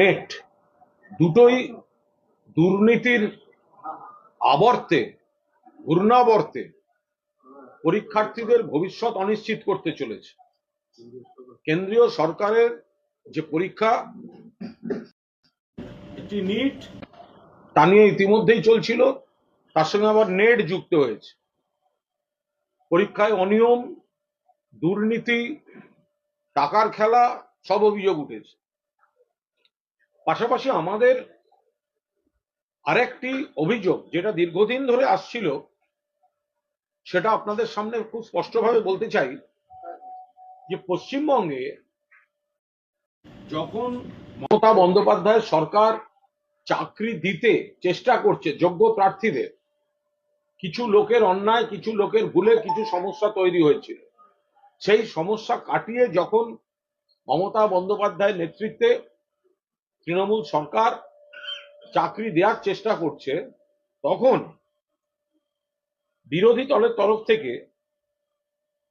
Net. দুটোই দুর্নীতির আবর্তে, ঘূর্ণাবর্তে পরীক্ষার্থীদের ভবিষ্যৎ অনিশ্চিত করতে চলেছে। কেন্দ্রীয় সরকারের যে পরীক্ষা একটি নিট তা নিয়ে ইতিমধ্যেই চলছিল, তার সঙ্গে আবার নেট যুক্ত হয়েছে। পরীক্ষায় অনিয়ম, দুর্নীতি, টাকার খেলা, সব অভিযোগ উঠেছে। পাশাপাশি আমাদের আরেকটি অভিযোগ যেটা দীর্ঘদিন ধরে আসছিল, সেটা আপনাদের সামনে খুব স্পষ্টভাবে বলতে চাই, যে পশ্চিমবঙ্গে যখন মমতা বন্দ্যোপাধ্যায় সরকার চাকরি দিতে চেষ্টা করছে যোগ্য প্রার্থীদের, কিছু লোকের অন্যায়, কিছু লোকের ভুলে কিছু সমস্যা তৈরি হয়েছিল। সেই সমস্যা কাটিয়ে যখন মমতা বন্দ্যোপাধ্যায়ের নেতৃত্বে তৃণমূল সরকার চাকরি দেওয়ার চেষ্টা করছে, তখন বিরোধী দলের তরফ থেকে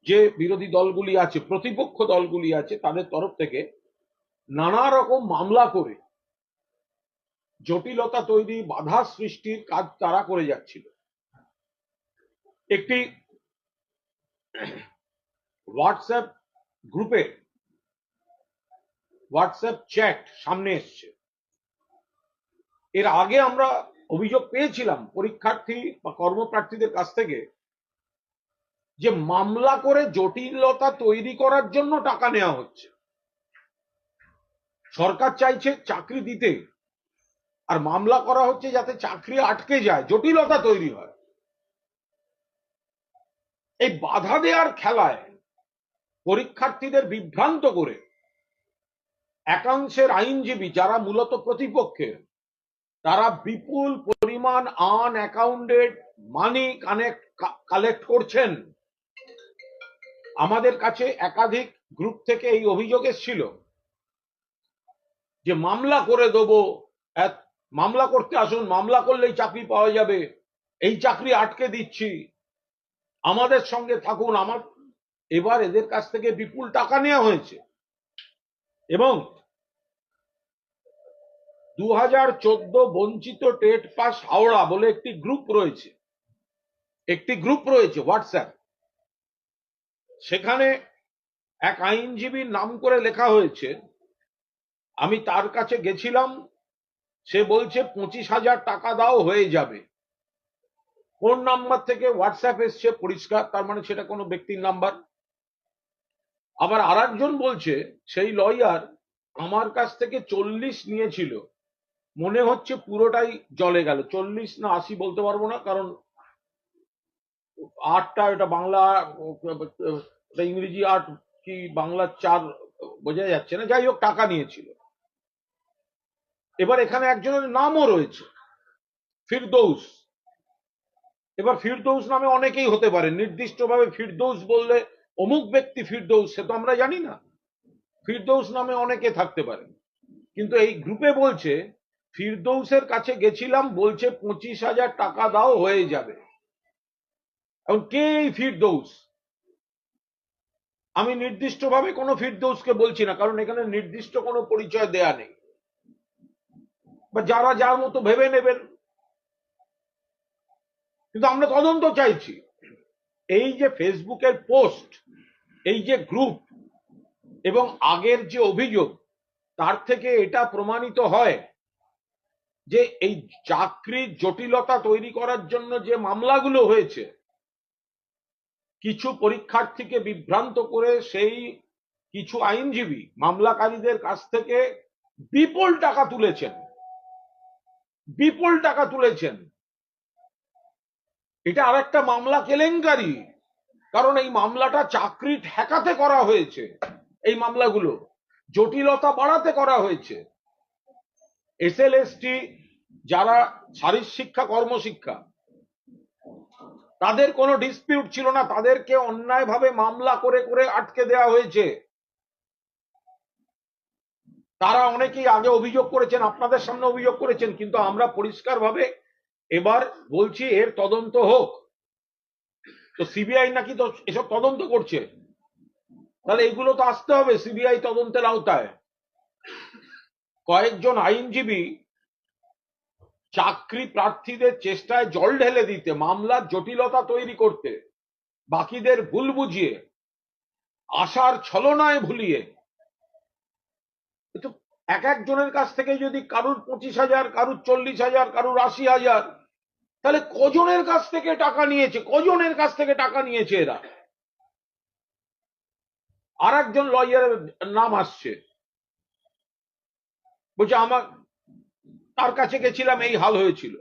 যে বিরোধী দলগুলি আছে, প্রতিপক্ষ দলগুলি আছে, তাদের তরফ থেকে নানা রকম মামলা করে জটিলতা তৈরি, বাধা সৃষ্টির কাজ তারা করে যাচ্ছিল। একটি হোয়াটসঅ্যাপ গ্রুপে হোয়াটসঅ্যাপ চ্যাট সামনে এসছে। এর আগে আমরা অভিযোগ পেয়েছিলাম পরীক্ষার্থী বা কর্মপ্রার্থীদের কাছ থেকে যে মামলা করে জটিলতা তৈরি করার জন্য টাকা নেওয়া হচ্ছে। সরকার চাইছে চাকরি দিতে আর মামলা করা হচ্ছে যাতে চাকরি আটকে যায়, জটিলতা তৈরি হয়। এই বাধা দেওয়ার খেলায় পরীক্ষার্থীদের বিভ্রান্ত করে একাংশের আইনজীবী যারা মূলত প্রতিপক্ষের, তারা বিপুল পরিমাণ unaccounted money connect collect করছেন। আমাদের কাছে একাধিক গ্রুপ থেকে এই অভিযোগ এসেছিল যে মামলা করে দেবো মামলা করতে আসুন, মামলা করলেই চাকরি পাওয়া যাবে, এই চাকরি আটকে দিচ্ছি, আমাদের সঙ্গে থাকুন, আমার, এবার এদের কাছ থেকে বিপুল টাকা নেওয়া হয়েছে। এবং দু হাজার চোদ্দ বঞ্চিত টেট পাস হাওড়া বলে একটি গ্রুপ রয়েছে। একটি গ্রুপ রয়েছে হোয়াটসঅ্যাপ। সেখানে এক আইনজীবীর নাম করে লেখা হয়েছে, আমি তার কাছে গেছিলাম, সে বলছে পঁচিশ হাজার টাকা দাও, হয়ে যাবে। কোন নাম্বার থেকে হোয়াটসঅ্যাপ এসছে পরিষ্কার, তার মানে সেটা কোনো ব্যক্তির নাম্বার। আবার আরেকজন বলছে, সেই লয়ার আমার কাছ থেকে চল্লিশ নিয়েছিল মনে হচ্ছে পুরোটাই জলে গেল। চল্লিশ না আশি বলতে পারব না, কারণ আটটা এটা বাংলা ইংরেজি আট কি বাংলা চার বোঝা যাচ্ছে না। যাই হোক, টাকা নিয়েছিল। এবার এখানে একজনের নামও রয়েছে, ফিরদৌস। এবার ফিরদৌস নামে অনেকেই হতে পারে। নির্দিষ্টভাবে ফিরদৌস বললে অমুক ব্যক্তি ফিরদৌস, সে তো আমরা জানি না। ফিরদৌস নামে অনেকে থাকতে পারে। কিন্তু এই গ্রুপে বলছে ফিরদৌসের কাছে গেছিলাম, বলছে পঁচিশ হাজার টাকা দাও, হয়ে যাবে। এখন কে এই ফিরদৌস? আমি নির্দিষ্টভাবে কোনো ফিরদৌসকে বলছি না, কারণ এখানে নির্দিষ্ট কোনো পরিচয় দেয়া নেই। বা যারা যার মতো ভেবে নেবেন। কিন্তু আমরা তদন্ত চাইছি। এই যে ফেসবুকের পোস্ট, এই যে গ্রুপ, এবং আগের যে অভিযোগ, তার থেকে এটা প্রমাণিত হয় যে এই চাকরির জটিলতা তৈরি করার জন্য যে মামলাগুলো হয়েছে, কিছু পরীক্ষার্থীকে বিভ্রান্ত করে সেই কিছু আইনজীবী মামলাকারীদের কাছ থেকে বিপুল টাকা তুলেছেন। বিপুল টাকা তুলেছেন। এটা আরেকটা মামলা কেলেঙ্কারি, কারণ এই মামলাটা চাকরি ঠেকাতে করা হয়েছে, এই মামলাগুলো। জটিলতা বাড়াতে করা হয়েছে। এসএলএসটি যারা শারীর শিক্ষা, কর্মশিক্ষা, তাদের কোনো ডিসপিউট ছিল না। তাদেরকে অন্যায়ভাবে মামলা করে করে আটকে দেওয়া হয়েছে। তারা অনেকেই আগে অভিযোগ করেছেন, আপনাদের সামনে অভিযোগ করেছেন, কিন্তু আমরা পরিষ্কারভাবে এবার বলছি, এর তদন্ত হোক। তো সিবিআই নাকি তো এসব তদন্ত করছে? তাহলে এগুলো তো আসতে হবে, সিবিআই তদন্তের আওতায়। কয়েকজন আইনজীবী চাকরি প্রার্থীদের চেষ্টায় জল ঢেলে দিতে, মামলার জটিলতা তৈরি করতে, বাকিদের ভুল বুঝিয়ে, আশার ছলনায় ভুলিয়ে। এক একজনের কাছ থেকে যদি কারুর পঁচিশ হাজার, কারুর চল্লিশ হাজার, কারুর আশি হাজার, তাহলে কজনের কাছ থেকে টাকা নিয়েছে, কজনের কাছ থেকে টাকা নিয়েছে এরা? আর একজন লয়ারের নাম আসছে। বলছে, আমার তার কাছে গেছিলাম, এই হাল হয়েছিল।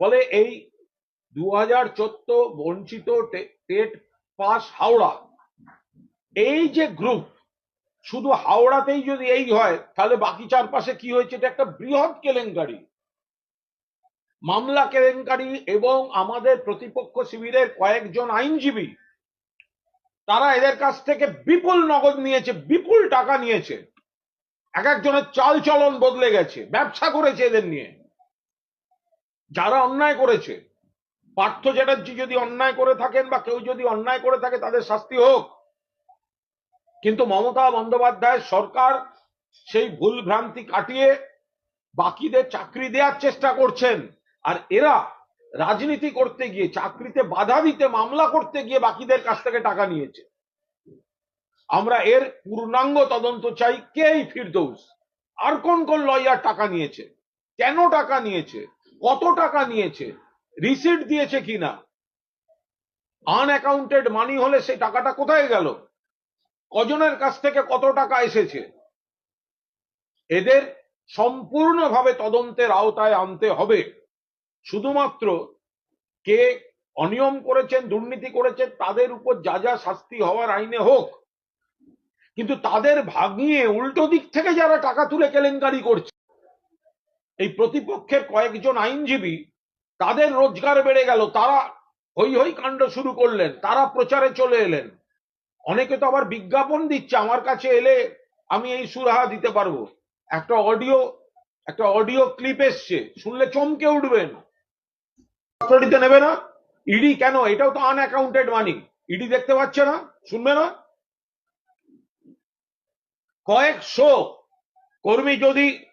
ফলে এই দু হাজার চোদ্দ বঞ্চিত টেট পাস হাওড়া, এই যে গ্রুপ শুধু হাওড়াতেই যদি এই হয়, তাহলে বাকি চারপাশে কি হয়েছে? এটা একটা বৃহৎ কেলেঙ্কারি। মামলা কেলেঙ্কারি এবং আমাদের প্রতিপক্ষ শিবিরের কয়েকজন আইনজীবী, তারা এদের কাছ থেকে বিপুল নগদ নিয়েছে, বিপুল টাকা নিয়েছে। এক একজনের চাল চলন বদলে গেছে, ব্যবসা করেছে এদের নিয়ে। যারা অন্যায় করেছে, পার্থ চ্যাটার্জি যদি অন্যায় করে থাকেন বা কেউ যদি অন্যায় করে থাকে, তাদের শাস্তি হোক। কিন্তু মমতা বন্দ্যোপাধ্যায় সরকার সেই ভুল ভ্রান্তি কাটিয়ে বাকিদের চাকরি দেওয়ার চেষ্টা করছেন। আর এরা রাজনীতি করতে গিয়ে, চাকরিতে বাধা দিতে, মামলা করতে গিয়ে বাকিদের কাছ থেকে টাকা নিয়েছে। আমরা এর পূর্ণাঙ্গ তদন্ত চাই কে এই ফিরদৌস? আর কোন কোন লয়ার টাকা নিয়েছে? কেন টাকা নিয়েছে? কত টাকা নিয়েছে? রিসিট দিয়েছে কিনা আনঅ্যাকাউন্টেড মানি হলে সেই টাকাটা কোথায় গেল? কজনের কাছ থেকে কত টাকা এসেছে? এদের সম্পূর্ণভাবে তদন্তের আওতায় আনতে হবে। শুধুমাত্র কে অনিয়ম করেছেন, দুর্নীতি করেছেন, তাদের উপর যা যা শাস্তি হওয়ার আইনে হোক কিন্তু তাদের ভাগিয়ে উল্টো দিক থেকে যারা টাকা তুলে কেলেঙ্কারি করছে, এই প্রতিপক্ষের কয়েকজন আইনজীবী, তাদের রোজগার বেড়ে গেল, তারা হই হই কাণ্ড শুরু করলেন, তারা প্রচারে চলে এলেন। অনেকে তো আবার বিজ্ঞাপন দিচ্ছে, আমার কাছে এলে আমি এই সুরাহা দিতে পারব। একটা অডিও একটা অডিও ক্লিপ এসছে, শুনলে চমকে উঠবেন। নেবে না? ইডি কেন? এটাও তো আনঅ্যাকাউন্টেড মানি ইডি দেখতে পাচ্ছে না? শুনবে না? কয়েকশো কর্মী যদি,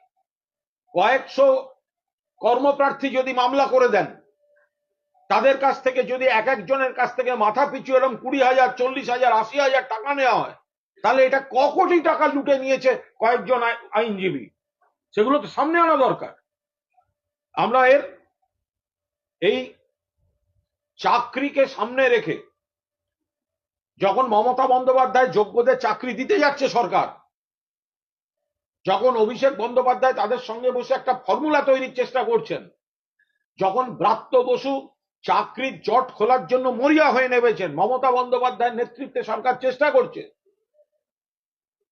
কয়েকশো কর্মপ্রার্থী যদি মামলা করে দেন, তাদের কাছ থেকে যদি এক একজনের কাছ থেকে মাথা পিছু এরকম কুড়ি হাজার, চল্লিশ হাজার, আশি হাজার টাকা নেওয়া হয়, তাহলে এটা ক কোটি টাকা লুটে নিয়েছে কয়েকজন আই- আইনজীবী? সেগুলো তো সামনে আনা দরকার। আমরা এর, এই চাকরিকে সামনে রেখে যখন মমতা বন্দ্যোপাধ্যায় যোগ্যদের চাকরি দিতে যাচ্ছে সরকার যখন অভিষেক বন্দ্যোপাধ্যায় তাদের সঙ্গে বসে একটা ফর্মুলা তৈরির চেষ্টা করছেন, যখন ব্রাত্য বসু চাকরির জট খোলার জন্য মরিয়া হয়ে নেমেছেন, মমতা বন্দ্যোপাধ্যায়ের নেতৃত্বে সরকার চেষ্টা করছে,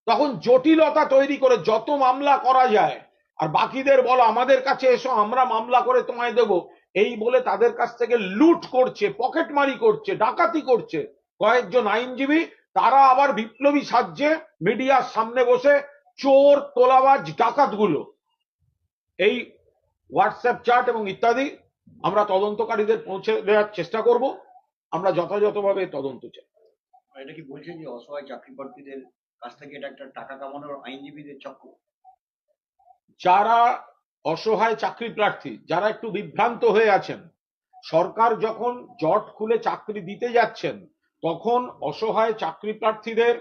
তখন জটিলতা তৈরি করে যত মামলা করা যায়, আর বাকিদের বলো, আমাদের কাছে এসো, আমরা মামলা করে তোমায় দেব, এই বলে তাদের কাছ থেকে লুট করছে, পকেটমারি করছে, ডাকাতি করছে। কয়েকজন আইনজীবী, তারা আবার বিপ্লবী সাজছে, মিডিয়ার সামনে বসে চোর তোলাবাজ ডাকাতগুলো। এই হোয়াটসঅ্যাপ চ্যাট এবং ইত্যাদি আমরা তদন্তকারীদের পৌঁছে দেওয়ার চেষ্টা করব। আমরা যথাযথভাবে তদন্ত চাই। এটা কি বলছেন যে অসহায় চাকরি প্রার্থীদের কাছ থেকে এটা একটা টাকা কামানোর আইনজীবীদের চক্র যারা অসহায় চাকরি প্রার্থী যারা একটু বিভ্রান্ত হয়ে আছেন সরকার যখন জট খুলে চাকরি দিতে যাচ্ছেন তখন অসহায় চাকরি প্রার্থীদের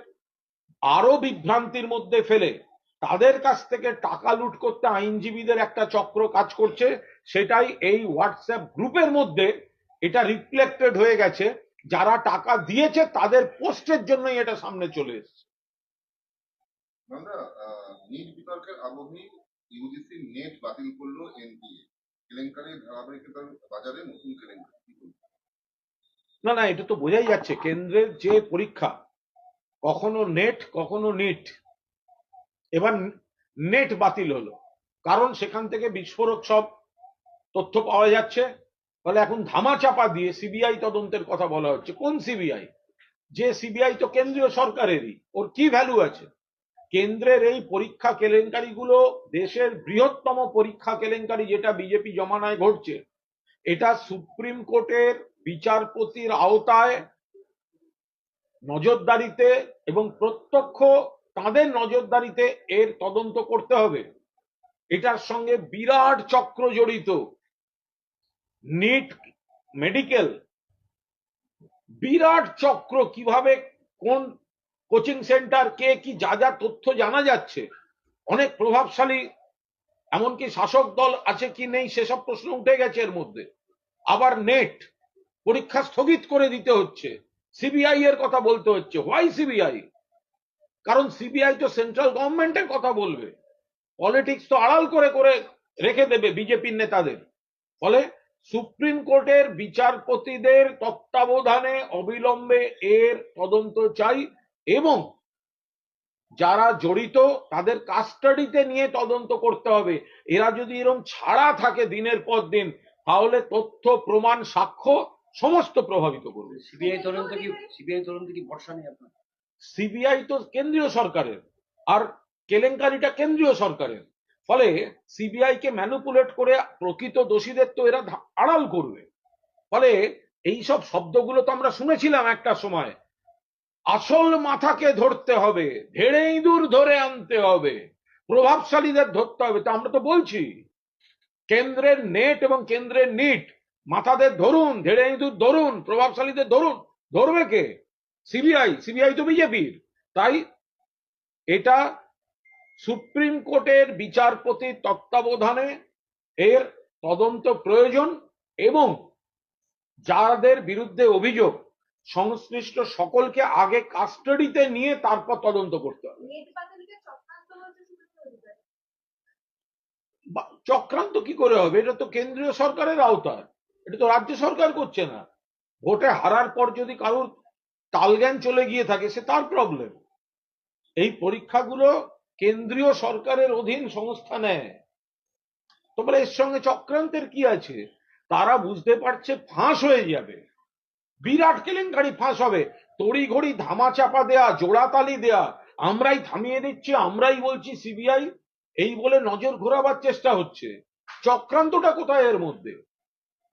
আরও বিভ্রান্তির মধ্যে ফেলে। তাদের কাছ থেকে টাকা লুট করতে আইনজীবীদের একটা চক্র কাজ করছে। সেটাই এই হোয়াটসঅ্যাপ গ্রুপের মধ্যে এটা রিফ্লেক্টেড হয়ে গেছে। যারা টাকা দিয়েছে তাদের পোস্টের জন্যই এটা সামনে চলে এসেছে। আমরা নিট বিতর্কের আবহে ইউজিসি নেট বাতিল করল এনটিএ কেলেঙ্কারির ধারাবাহিকতার বাজারে নতুন কেলেঙ্কারি। না না এটা তো বোঝাই যাচ্ছে। কেন্দ্রের যে পরীক্ষা কখনো নেট কখনো নিট এবার নেট বাতিল হলো। কারণ সেখান থেকে বিস্ফোরক সব তথ্য পাওয়া যাচ্ছে। ফলে এখন ধামাচাপা দিয়ে সিবিআই তদন্তের কথা বলা হচ্ছে। কোন সিবিআই যে সিবিআই তো কেন্দ্রীয় সরকারেরই। ওর কি ভ্যালু আছে? কেন্দ্রের এই পরীক্ষা কেলেঙ্কারিগুলো দেশের বৃহত্তম পরীক্ষা কেলেঙ্কারি যেটা বিজেপি জমানায় ঘটছে, এটা সুপ্রিম কোর্টের বিচারপতির আওতায় নজরদারিতে এবং প্রত্যক্ষ তাদের নজরদারিতে এর তদন্ত করতে হবে। এটার সঙ্গে বিরাট চক্র জড়িত। নিট মেডিকেল বিরাট চক্র কীভাবে কোন কোচিং সেন্টার কে কি যা যা তথ্য জানা যাচ্ছে। অনেক প্রভাবশালী এমনকি শাসক দল আছে কি নেই সেসব প্রশ্ন উঠে গেছে এর মধ্যে। আবার নেট পরীক্ষা স্থগিত করে দিতে হচ্ছে। সিবিআই এর কথা বলতে হচ্ছে। হোয়াই সিবিআই কারণ সিবিআই তো সেন্ট্রাল গভর্নমেন্টের কথা বলবে। পলিটিক্স তো আড়াল করে করে রেখে দেবে বিজেপির নেতাদের। ফলে সুপ্রিম কোর্টের বিচারপতিদের তত্ত্বাবধানে অবিলম্বে এর তদন্ত চাই এবং যারা জড়িত তাদের কাস্টাডিতে নিয়ে তদন্ত করতে হবে। এরা যদি এরকম ছাড়া থাকে দিনের পর দিন, তাহলে তথ্য, প্রমাণ, সাক্ষ্য সমস্ত প্রভাবিত করবে। সিবিআই তদন্ত কি সিবিআই তদন্ত কি ভরসা নেই আপনার? সিবিআই তো কেন্দ্রীয় সরকারের আর কেলেঙ্কারিটা কেন্দ্রীয় সরকারের। ফলে সিবিআই কে ম্যানুপুলেট করে প্রকৃত দোষীদের তো এরা আড়াল করবে। ফলে এই সব শব্দগুলো তো আমরা শুনেছিলাম একটা সময়। আসল মাথাকে ধরতে হবে ধেড়ে ইঁদুর ধরে আনতে হবে প্রভাবশালীদের ধরতে হবে। তা আমরা তো বলছি। কেন্দ্রের নেট এবং কেন্দ্রের নিট মাথাদের ধরুন ধেড়ে ইঁদুর ধরুন প্রভাবশালীদের ধরুন। ধরবে কে? সিবিআই সিবিআই তো বিজেপির। তাই এটা সুপ্রিম কোর্টের বিচারপতির তত্ত্বাবধানে এর তদন্ত প্রয়োজন এবং যাদের বিরুদ্ধে অভিযোগ সংশ্লিষ্ট সকলকে আগে কাস্টাডিতে নিয়ে তারপর তদন্ত করতে হবে। চক্রান্ত কি করে হবে? এটা তো কেন্দ্রীয় সরকারের আওতায়। এটা তো রাজ্য সরকার করছে না। ভোটে হারার পর যদি কারোর তালজ্ঞান চলে গিয়ে থাকে, সে তার প্রবলেম এই পরীক্ষাগুলো কেন্দ্রীয় সরকারের অধীন সংস্থা নেয়। তোমরা এর সঙ্গে চক্রান্তের কি আছে? তারা বুঝতে পারছে ফাঁস হয়ে যাবে। বিরাট কেলেঙ্কারি ফাঁস হবে। তড়ি ঘড়ি ধামা চাপা দেয়া জোড়াতালি দেয়া, আমরাই থামিয়ে দিচ্ছি, আমরাই বলছি সিবিআই, এই বলে নজর ঘোরাবার চেষ্টা হচ্ছে। চক্রান্তটা কোথায় এর মধ্যে?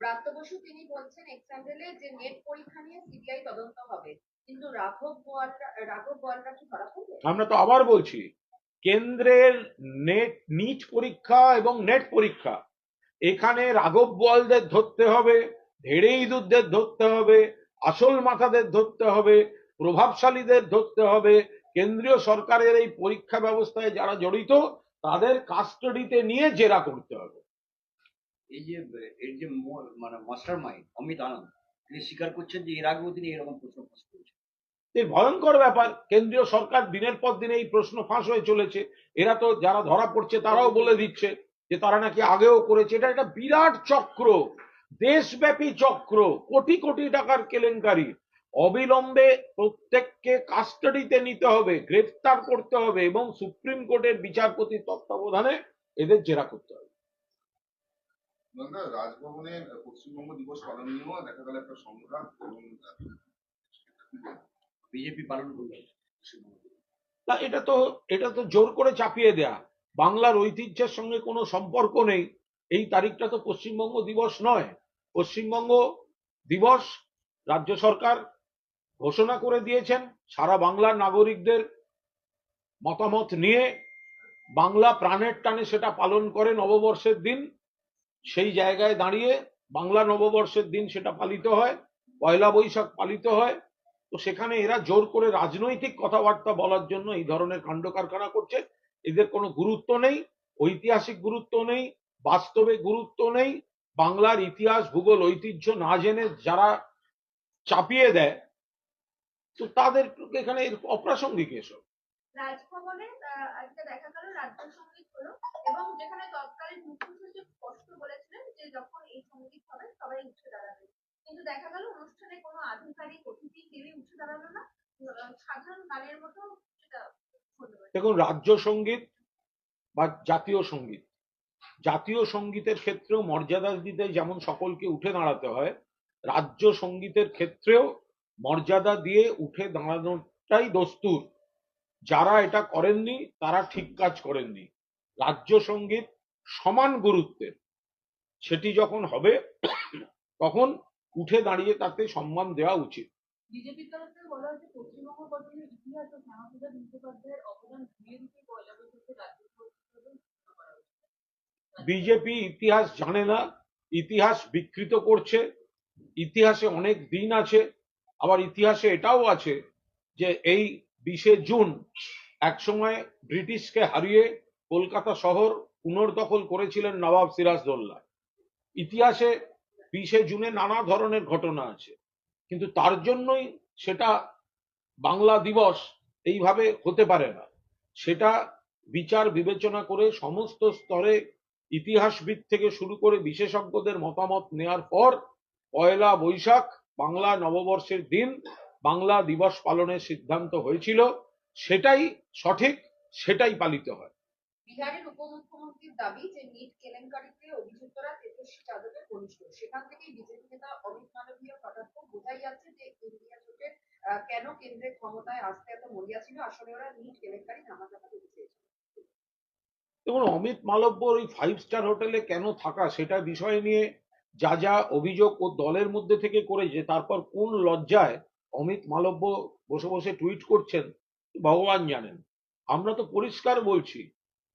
ব্রাত্য বসু তিনি বলছেন এক্সাম্পলে যে নেট পরীক্ষা নিয়ে সিবিআই তদন্ত হবে, কিন্তু রাঘব বোয়ালরা রাঘব বোয়ালরা কি ধরা পড়বে? আমরা তো আবার বলছি, কেন্দ্রের নেট নিট পরীক্ষা এবং নেট পরীক্ষা, এখানে রাঘব বোয়ালদের ধরতে হবে ধেড়ে ইঁদুরদের ধরতে হবে, আসল মাথাদের ধরতে হবে, প্রভাবশালীদের ধরতে হবে, কেন্দ্রীয় সরকারের এই পরীক্ষা ব্যবস্থায় যারা জড়িত, তাদের কাস্টাডিতে নিয়ে জেরা করতে হবে। এই যে, এর যে মানে মাস্টার মাইন্ড অমিত আনন্দ, তিনি স্বীকার করছেন যে এর আগেও তিনি এরকম প্রশ্ন ফাঁস করেছেন। ভয়ঙ্কর ব্যাপার, কেন্দ্রীয় সরকার দিনের পর দিন এই প্রশ্ন ফাঁস হয়ে চলেছে। এরা তো যারা ধরা পড়ছে তারাও বলে দিচ্ছে যে তারা নাকি আগেও করেছে। এটা একটা বিরাট চক্র, দেশব্যাপী চক্র, কোটি কোটি টাকার কেলেঙ্কারি। অবিলম্বে প্রত্যেককে কাস্টাডিতে নিতে হবে গ্রেফতার করতে হবে এবং সুপ্রিম কোর্টের বিচারপতির তত্ত্বাবধানে এদের জেরা করতে হবে। নন্দা রাজভবনের পশ্চিমবঙ্গ দিবস পালন নিয়েও দেখা গেল একটা সংঘাত এবং বিজেপি পালন করবে তা এটা তো এটা তো জোর করে চাপিয়ে দেয়া। বাংলার ঐতিহ্যের সঙ্গে কোনো সম্পর্ক নেই। এই তারিখটা তো পশ্চিমবঙ্গ দিবস নয়। পশ্চিমবঙ্গ দিবস রাজ্য সরকার ঘোষণা করে দিয়েছেন। সারা বাংলার নাগরিকদের মতামত নিয়ে বাংলা প্রাণের টানে সেটা পালন করে নববর্ষের দিন সেই জায়গায় দাঁড়িয়ে বাংলা নববর্ষের দিন সেটা পালিত হয়, পয়লা বৈশাখ পালিত হয়। তো সেখানে এরা জোর করে রাজনৈতিক কথাবার্তা বলার জন্য এই ধরনের কাণ্ড কারখানা করছে। এদের কোনো গুরুত্ব নেই, ঐতিহাসিক গুরুত্ব নেই, বাস্তবে গুরুত্ব নেই। বাংলার ইতিহাস, ভূগোল, ঐতিহ্য না জেনে যারা চাপিয়ে দেয়, তো তাদের এখানে অপ্রাসঙ্গিক এসব। রাজভবনে আজকে দেখা গেল, রাজ্য সংগীত হলো এবং যেখানে তৎকালীন মুখ্য সচিব স্পষ্ট বলেছিলেন যে যখন এই সংগীত হবে, সবাই উঠে দাঁড়াবে। কিন্তু দেখা গেল, অনুষ্ঠানে কোনো আধিকারিক, অতিথি কেউই উঠে দাঁড়াল না। সাধারণ গানের মতো দেখুন, রাজ্য সংগীত বা জাতীয় সংগীত। জাতীয় সঙ্গীতের ক্ষেত্রেও মর্যাদা দিতে যেমন সকলকে উঠে দাঁড়াতে হয়, রাজ্য সঙ্গীতের ক্ষেত্রেও মর্যাদা দিয়ে উঠে দাঁড়ানোটাই দস্তুর। যারা এটা করেননি, তারা ঠিক কাজ করেননি। রাজ্য সংগীত সমান গুরুত্বের। সেটি যখন হবে তখন উঠে দাঁড়িয়ে তাতে সম্মান দেওয়া উচিত। বিজেপির তরফ থেকে বলা হচ্ছে পশ্চিমবঙ্গ গঠনের ইতিহাস ও শ্যামাপ্রসাদ মুখোপাধ্যায়ের অবদান ধুয়ে দিতে পয়লা বৈশাখে রাজ্য পরিষদের ঘোষণা করা হয়েছে। বিজেপি ইতিহাস জানে না ইতিহাস বিকৃত করছে ইতিহাসে অনেক দিন আছে আবার ইতিহাসে এটাও আছে যে এই বিশে জুন একসময় ব্রিটিশকে হারিয়ে কলকাতা শহর পুনর্দখল করেছিলেন নবাব সিরাজদৌল্লা ইতিহাসে বিশে জুনে নানা ধরনের ঘটনা আছে। কিন্তু তার জন্যই সেটা বাংলা দিবস এইভাবে হতে পারে না। সেটা বিচার বিবেচনা করে সমস্ত স্তরে ইতিহাসবিদ থেকে শুরু করে বিশেষজ্ঞদের মতামত নেয়ার পর পয়লা বৈশাখ বাংলা নববর্ষের দিন বাংলা দিবস পালনের সিদ্ধান্ত হয়েছিল। সেটাই সঠিক, সেটাই পালিত হয়। বিহারের উপমুখ্যমন্ত্রীর দাবি যে নিট কেলেঙ্কারিতে অভিযুক্তরা তেজস্বী যাদবের ঘনিষ্ঠ সেখান থেকেই বিজেপি নেতা অমিত মালবীয় করে বোঝাই যাচ্ছে যে ইন্ডিয়া জোটের কেন কেন্দ্রের ক্ষমতায় আসতে এত মরিয়া ছিল। আসলে ওরা নিট কেলেঙ্কারি ধামাচাপা দিতে চেয়েছিল। দেখুন, অমিত মালব্যর ওই ফাইভ স্টার হোটেলে কেন থাকা সেটা বিষয় নিয়ে যা যা অভিযোগ ও দলের মধ্যে থেকে করেছে, তারপর কোন লজ্জায় অমিত মালব্য বসে বসে টুইট করছেন, ভগবান জানেন। আমরা তো পরিষ্কার বলছি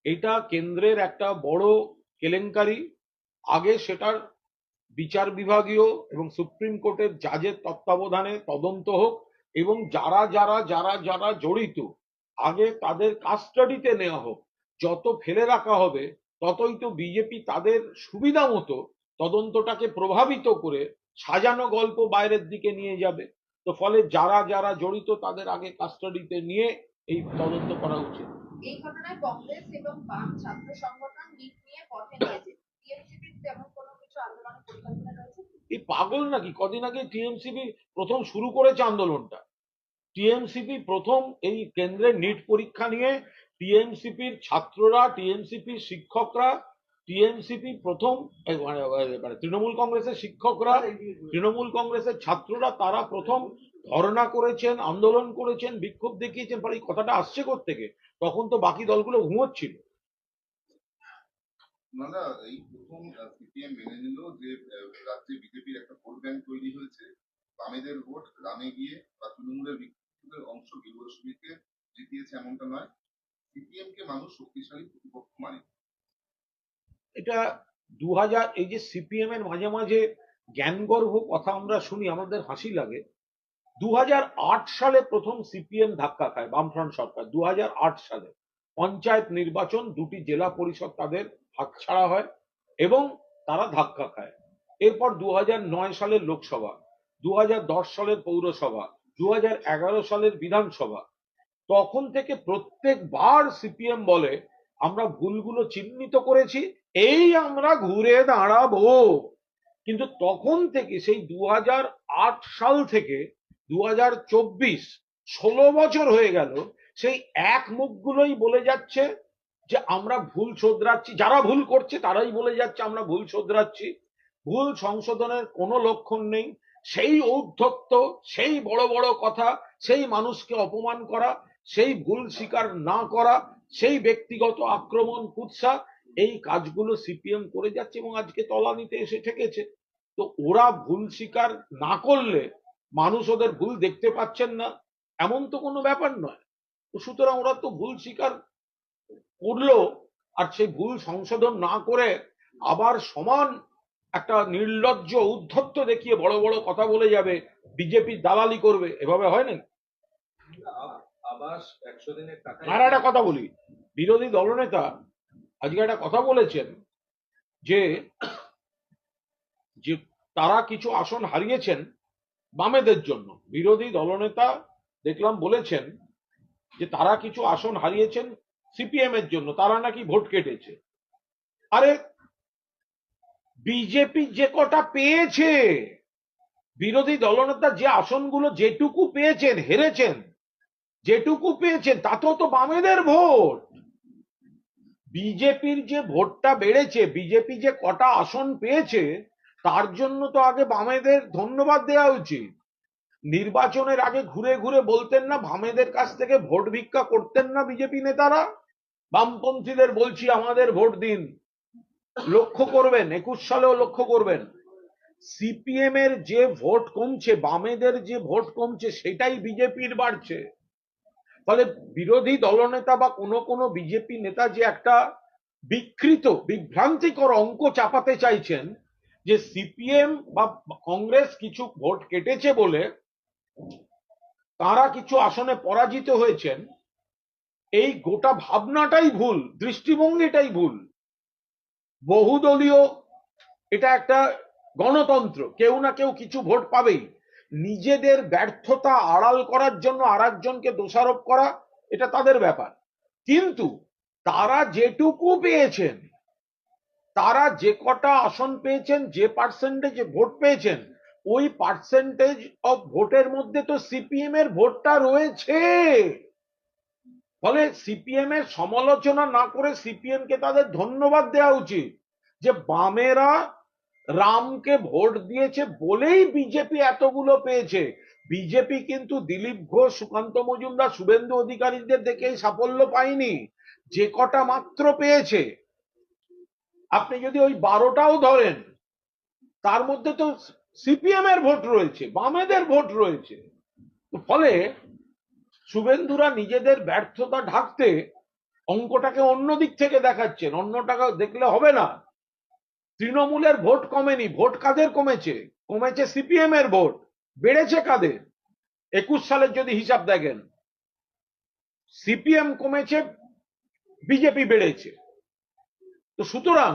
এটা কেন্দ্রের একটা বড় কেলেঙ্কারি। আগে সেটার বিচার বিভাগীয় এবং সুপ্রিম কোর্টের জাজের তত্ত্বাবধানে তদন্ত হোক এবং যারা যারা যারা যারা জড়িত, আগে তাদের কাস্টাডিতে নেওয়া হোক। যত ফেলে রাখা হবে, ততই তো বিজেপি তাদের সুবিধা মতো তদন্তটাকে প্রভাবিত করে সাজানো গল্প বাইরের দিকে নিয়ে যাবে। তো ফলে যারা যারা জড়িত তাদের আগে কাস্টাডিতে নিয়ে এই তদন্ত করা উচিত। এই ঘটনায় কংগ্রেস এবং বাম ছাত্র সংগঠন নিট নিয়ে পথে নিয়েছে। টিএমসিপির তেমন কোনো কিছু আন্দোলনের পরিকল্পনা রয়েছে? এই পাগল নাকি? কদিন আগে টিএমসিপি প্রথম শুরু করেছে আন্দোলনটা। টিএমসিপি প্রথম এই কেন্দ্রের নিট পরীক্ষা নিয়ে টিএমসিপির ছাত্ররা, টিএমসিপির শিক্ষকরা, টিএমসিপি প্রথম মানে মানে তৃণমূল কংগ্রেসের শিক্ষকরা, তৃণমূল কংগ্রেসের ছাত্ররা, তারা প্রথম ধর্ণা করেছেন, আন্দোলন করেছেন, বিক্ষোভ দেখিয়েছেন, পরে এই কথাটা আসছে থেকে তখন তো বাকি দলগুলো ঘুমোচ্ছিল। দাদা এই প্রথম সিপিএম মেনে নিল যে রাজ্যে বিজেপির একটা ভোট ব্যাংক তৈরি হয়েছে। বামেদের ভোট গ্রামে গিয়ে বা তৃণমূলের বিক্ষুব্ধদের অংশ গৃহরশ্মিকে জিতিয়েছে এমনটা নয়। সিপিএম কে মানুষ শক্তিশালী প্রতিপক্ষ মানে। এটা দু হাজার এই যে সিপিএম এর মাঝে মাঝে জ্ঞানগর্ভ কথা আমরা শুনি আমাদের হাসি লাগে। দু হাজার আট সালে প্রথম সিপিএম ধাক্কা খায় বামফ্রন্ট সরকার। দু হাজার আট সালে পঞ্চায়েত নির্বাচন দুটি জেলা পরিষদ তাদের হাতছাড়া হয় এবং তারা ধাক্কা খায়। এরপর দু সালের লোকসভা দু সালের পৌরসভা দু সালের বিধানসভা। তখন থেকে প্রত্যেকবার সিপিএম বলে, আমরা ভুলগুলো চিহ্নিত করেছি, এই আমরা ঘুরে দাঁড়াবো। কিন্তু তখন থেকে, সেই দু হাজার আট সাল থেকে চব্বিশ ষোলো বছর হয়ে গেল, সেই এক মুখগুলোই বলে যাচ্ছে যে আমরা ভুল শোধরাচ্ছি। যারা ভুল করছে তারাই বলে যাচ্ছে আমরা ভুল শোধরাচ্ছি। ভুল সংশোধনের কোনো লক্ষণ নেই। সেই ঔদ্ধত্য, সেই বড় বড় কথা, সেই মানুষকে অপমান করা, সেই ভুল স্বীকার না করা, সেই ব্যক্তিগত আক্রমণ, কুৎসা, এই কাজগুলো সিপিএম করে যাচ্ছে এবং আজকে তলানিতে এসে ঠেকেছে। তো ওরা ভুল স্বীকার না করলে মানুষ ওদের ভুল দেখতে পাচ্ছেন না এমন তো কোনো ব্যাপার নয়। সুতরাং ওরা তো ভুল স্বীকার করল আর সেই ভুল সংশোধন না করে আবার সমান একটা নির্লজ্জ উদ্ধত্ত দেখিয়ে বড় বড় কথা বলে যাবে বিজেপি দালালি করবে এভাবে হয় না আবাস একশো দিনের আর একটা কথা বলি বিরোধী দলনেতা আজকে একটা কথা বলেছেন যে যে তারা কিছু আসন হারিয়েছেন বামেদের জন্য। বিরোধী দলনেতা দেখলাম বলেছেন যে তারা কিছু আসন হারিয়েছেন সিপিএম এর জন্য, তারা নাকি ভোট কেটেছে। আরে, বিজেপি যে কটা পেয়েছে, বিরোধী দলনেতা যে আসনগুলো যেটুকু পেয়েছেন, হেরেছেন, যেটুকু পেয়েছেন, তাতেও তো বামেদের ভোট। বিজেপির যে ভোটটা বেড়েছে, বিজেপি যে কটা আসন পেয়েছে তার জন্য তো আগে বামেদের ধন্যবাদ দেওয়া উচিত। নির্বাচনের আগে ঘুরে ঘুরে বলতেন না, বামেদের কাছ থেকে ভোট ভিক্ষা করতেন না বিজেপি নেতারা? বামপন্থীদের বলছি, আমাদের ভোট দিন। লক্ষ্য করবেন, একুশ সালেও লক্ষ্য করবেন। সিপিএম এর যে ভোট কমছে, বামেদের যে ভোট কমছে, সেটাই বিজেপির বাড়ছে। ফলে বিরোধী দলনেতা বা কোনো কোনো বিজেপি নেতা যে একটা বিকৃত, বিভ্রান্তিকর অঙ্ক চাপাতে চাইছেন যে সিপিএম বা কংগ্রেস কিছু ভোট কেটেছে বলে তারা কিছু আসনে পরাজিত হয়েছেন, এই গোটা ভাবনাটাই ভুল, দৃষ্টিভঙ্গিটাই ভুল। বহুদলীয় এটা একটা গণতন্ত্র, কেউ না কেউ কিছু ভোট পাবেই। নিজেদের ব্যর্থতা আড়াল করার জন্য আরেকজনকে দোষারোপ করা, এটা তাদের ব্যাপার। কিন্তু তারা যেটুকু পেয়েছেন তারা যে কটা আসন পেয়েছেন, যে পার্সেন্টেজ ভোট পেয়েছেন, ওই পার্সেন্টেজ অফ ভোটের মধ্যে তো সিপিএম এর ভোটটা রয়েছে। ফলে সিপিএম এর সমালোচনা না করে সিপিএম কে তাদের ধন্যবাদ দেওয়া উচিত যে বামেরা রামকে ভোট দিয়েছে বলেই বিজেপি এতগুলো পেয়েছে। বিজেপি কিন্তু দিলীপ ঘোষ, সুকান্ত মজুমদার, শুভেন্দু অধিকারীদের দেখেই সাফল্য পায়নি। যে কটা মাত্র পেয়েছে আপনি যদি ওই বারোটাও ধরেন, তার মধ্যে তো সিপিএম এর ভোট রয়েছে, বামেদের ভোট রয়েছে। ফলে শুভেন্দুরা নিজেদের ব্যর্থতা ঢাকতে অঙ্কটাকে অন্য দিক থেকে দেখাচ্ছেন অন্য টাকা দেখলে হবে না। তৃণমূলের ভোট কমেনি, ভোট কাদের কমেছে? কমেছে সিপিএম এর ভোট, বেড়েছে কাদের? একুশ সালের যদি হিসাব দেখেন, সিপিএম কমেছে, বিজেপি বেড়েছে। তো সুতরাং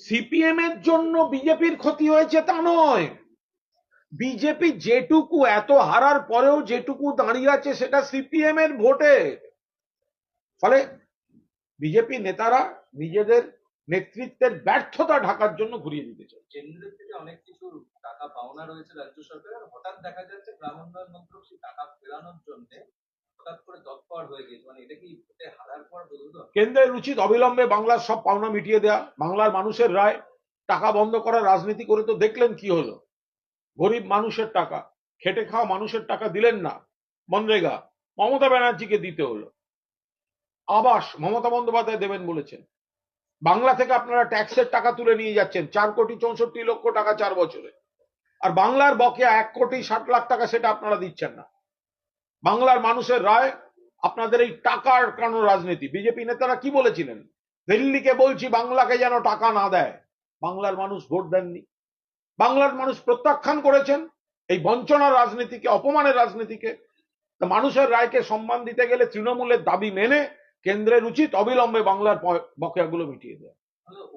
সিপিএম এর জন্য বিজেপির ক্ষতি হয়েছে তা নয়। বিজেপি যেটুকু এত হারার পরেও যেটুকু দাঁড়িয়ে আছে সেটা সিপিএম এর ভোটে। ফলে বিজেপি নেতারা নিজেদের নেতৃত্বের ব্যর্থতা ঢাকার জন্য ঘুরিয়ে দিতে চায়। কেন্দ্রের থেকে অনেক কিছু টাকা পাওনা রয়েছে রাজ্য সরকারের। হঠাৎ দেখা যাচ্ছে মন্ত্রক সেই টাকা ফেরানোর জন্য হঠাৎ করে মানে কেন্দ্রের উচিত অবিলম্বে বাংলার সব পাওনা মিটিয়ে দেয়া, বাংলার মানুষের রায়, টাকা বন্ধ করার রাজনীতি করে তো দেখলেন কি হলো? গরিব মানুষের টাকা, খেটে খাওয়া মানুষের টাকা দিলেন না। মনরেগা, মমতা ব্যানার্জিকে দিতে হলো। আবাস, মমতা বন্দ্যোপাধ্যায় দেবেন বলেছেন। বাংলা থেকে আপনারা ট্যাক্সের টাকা তুলে নিয়ে যাচ্ছেন, চার কোটি চৌষট্টি লক্ষ টাকা চার বছরে। আর বাংলার বকেয়া এক কোটি ষাট লাখ টাকা সেটা আপনারা দিচ্ছেন না। বাংলার মানুষের রায় আপনাদের এই টাকার কানো রাজনীতি? বিজেপি নেতারা কি বলেছিলেন? দিল্লিকে বলছি বাংলাকে যেন টাকা না দেয়। বাংলার মানুষ ভোট দেননি। বাংলার মানুষ প্রত্যাখ্যান করেছেন। এই বঞ্চনার রাজনীতিকে অপমানের রাজনীতিকে। মানুষের রায়কে সম্মান দিতে গেলে তৃণমূলের দাবি মেনে কেন্দ্রের উচিত অবিলম্বে বাংলার বকেয়াগুলো মিটিয়ে দেয়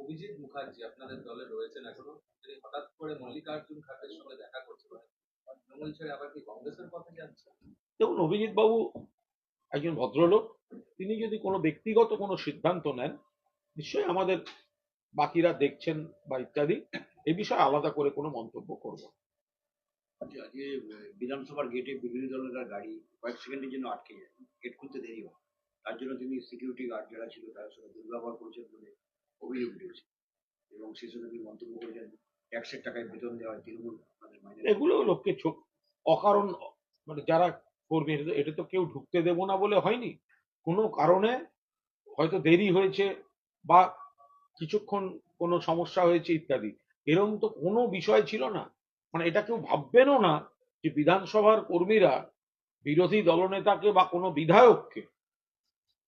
অভিজিৎ মুখার্জি আপনাদের দলে রয়েছেন এখনও। হঠাৎ করে মল্লিকার্জুন খাড়গের সঙ্গে দেখা করতে পারেন। তৃণমূল ছেড়ে আবার কি কংগ্রেসের পথে যাচ্ছে দেখুন অভিজিৎ বাবু একজন ভদ্রলোক তিনি যদি কোনো ব্যক্তিগত কোনো সিদ্ধান্ত নেন নিশ্চয়ই আমাদের বাকিরা দেখছেন বা ইত্যাদি এ বিষয়ে আলাদা করে কোনো মন্তব্য করব আজকে বিধানসভার গেটে বিরোধী দলের গাড়ি কয়েক সেকেন্ডের জন্য আটকে যায় গেট খুলতে দেরি হয়। তার জন্য তিনি সিকিউরিটি গার্ড যারা ছিল তাদের সঙ্গে দুর্ব্যবহার করেছেন বলে অভিযোগ উঠেছে। এবং সেই সঙ্গে তিনি মন্তব্য করেছেন ট্যাক্সের টাকায় বেতন দেওয়া তৃণমূল এগুলো লোককে চোখ অকারণ মানে যারা তো- এটা তো কেউ ঢুকতে দেব না বলে হয়নি। কোনো কারণে হয়তো দেরি হয়েছে বা কিছুক্ষণ কোনো সমস্যা হয়েছে ইত্যাদি। এরকম তো কোনো বিষয় ছিল না। মানে এটা কেউ ভাববেনও না যে বিধানসভার কর্মীরা বিরোধী দলনেতাকে বা কোনো বিধায়ককে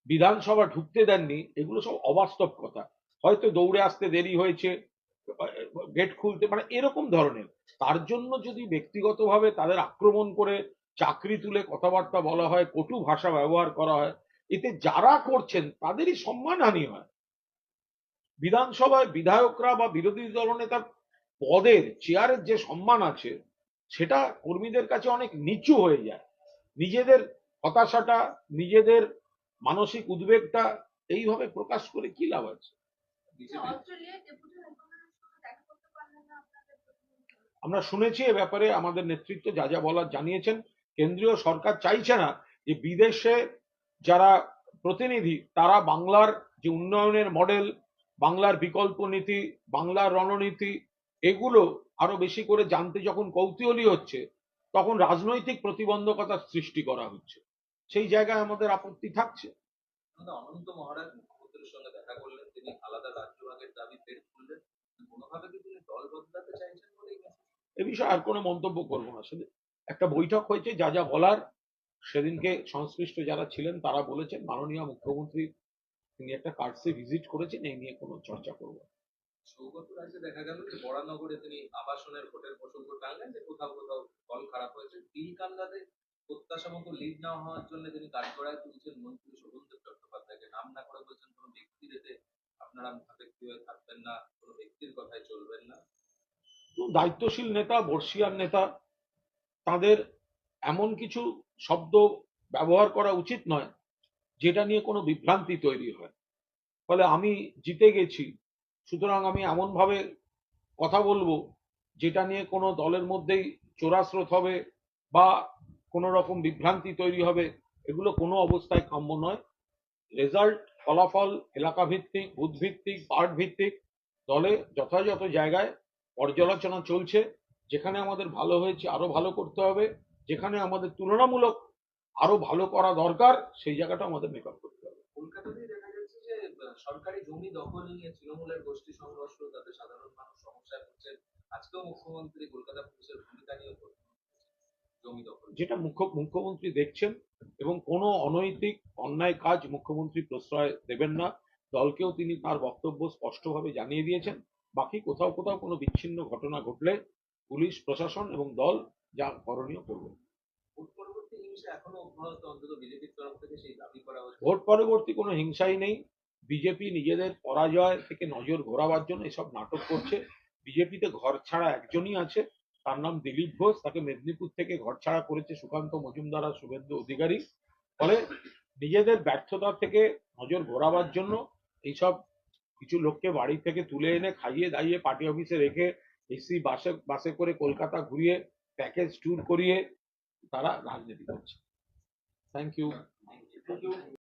বিধানসভা ঢুকতে দেননি, এগুলো সব অবাস্তব কথা। হয়তো দৌড়ে আসতে দেরি হয়েছে, গেট খুলতে মানে এরকম ধরনের। তার জন্য যদি ব্যক্তিগতভাবে তাদের আক্রমণ করে চাকরি তুলে কথাবার্তা বলা হয় কটু ভাষা ব্যবহার করা হয় এতে যারা করছেন তাদেরই সম্মানহানি হয়। বিধানসভায় বিধায়করা বা বিরোধী দলনেতার পদের চেয়ারের যে সম্মান আছে সেটা কর্মীদের কাছে অনেক নিচু হয়ে যায়। নিজেদের হতাশাটা নিজেদের মানসিক উদ্বেগটা এইভাবে প্রকাশ করে কি লাভ আছে? প্রতিনিধি? আমরা শুনেছি এ ব্যাপারে আমাদের নেতৃত্ব যা যা বলার জানিয়েছেন। কেন্দ্রীয় সরকার চাইছে না যে বিদেশে যারা প্রতিনিধি তারা বাংলার যে উন্নয়নের মডেল বাংলার বিকল্প নীতি বাংলার রণনীতি এগুলো আরও বেশি করে জানতে যখন কৌতূহলী হচ্ছে তখন রাজনৈতিক প্রতিবন্ধকতার সৃষ্টি করা হচ্ছে। সেই জায়গায় আমাদের আপত্তি থাকছে। অনন্ত মহারাজ মুখ্যমন্ত্রীর সঙ্গে দেখা করলেন তিনি আলাদা রাজ্য ভাগের দাবি ফের তুললেন কোনোভাবে কি তিনি দল বদলাতে চাইছেন এ বিষয়ে আর কোনো মন্তব্য করব না সেদিন একটা বৈঠক হয়েছে যা যা বলার সেদিনকে সংশ্লিষ্ট যারা ছিলেন তারা বলেছেন মাননীয় মুখ্যমন্ত্রী তিনি একটা কার্ডসে ভিজিট করেছেন এই নিয়ে কোনো চর্চা করব সৌগত রাজ্যে দেখা গেল যে বরানগরে তিনি আবাসনের ভোটের প্রসঙ্গ টানলেন যে কোথাও কোথাও ফল খারাপ হয়েছে তিল কান্দাতে প্রত্যাশা মতো লিড না হওয়ার জন্য তিনি কাঠগড়ায় তুলছেন মন্ত্রী শোভনদেব চট্টোপাধ্যায়কে। নাম না করে বলছেন কোনো ব্যক্তির এতে আপনারা মুখাপেক্ষি হয়ে থাকবেন না কোনো ব্যক্তির কথায় চলবেন না। দায়িত্বশীল নেতা বর্ষিয়ার নেতা তাদের এমন কিছু শব্দ ব্যবহার করা উচিত নয়, যেটা নিয়ে কোনো বিভ্রান্তি তৈরি হয়। ফলে আমি জিতে গেছি, সুতরাং আমি এমনভাবে কথা বলব, যেটা নিয়ে কোনো দলের মধ্যেই চোরাস্রোত হবে বা কোনো রকম বিভ্রান্তি তৈরি হবে, এগুলো কোনো অবস্থায় কাম্য নয়। রেজাল্ট, ফলাফল এলাকা ভিত্তিক বুথ ভিত্তিক পার্ট ভিত্তিক দলে যথাযথ জায়গায় পর্যালোচনা চলছে। যেখানে আমাদের ভালো হয়েছে আরও ভালো করতে হবে যেখানে আমাদের তুলনামূলক আরও ভালো করা দরকার সেই জায়গাটা আমাদের মেকআপ করতে হবে। কলকাতাতেই দেখা যাচ্ছে যে সরকারি জমি দখল নিয়ে তৃণমূলের গোষ্ঠী সংঘর্ষ তাতে সাধারণ মানুষ সমস্যায় পড়ছেন আজকেও মুখ্যমন্ত্রী কলকাতা পুলিশের ভূমিকা নিয়ে জমি দখল। যেটা মুখ্য মুখ্যমন্ত্রী দেখছেন এবং কোনো অনৈতিক অন্যায় কাজ মুখ্যমন্ত্রী প্রশ্রয় দেবেন না। দলকেও তিনি তার বক্তব্য স্পষ্টভাবে জানিয়ে দিয়েছেন। বাকি কোথাও কোথাও কোনো বিচ্ছিন্ন ঘটনা ঘটলে পুলিশ প্রশাসন এবং দল যা করণীয় করবে। ভোট পরবর্তী কোনো হিংসাই নেই। বিজেপি নিজেদের পরাজয় থেকে নজর ঘোরাবার জন্য এসব নাটক করছে। বিজেপিতে ঘর ছাড়া একজনই আছে। তার নাম দিলীপ ঘোষ। তাকে মেদিনীপুর থেকে ঘর ছাড়া করেছে সুকান্ত মজুমদার আর শুভেন্দু অধিকারী। ফলে নিজেদের ব্যর্থতা থেকে নজর ঘোরাবার জন্য এইসব কিছু লোককে বাড়ি থেকে তুলে এনে খাইয়ে দাইয়ে পার্টি অফিসে রেখে এসি বাসে বাসে করে কলকাতা ঘুরিয়ে প্যাকেজ ট্যুর করিয়ে তারা রাজনীতি করছে। Thank you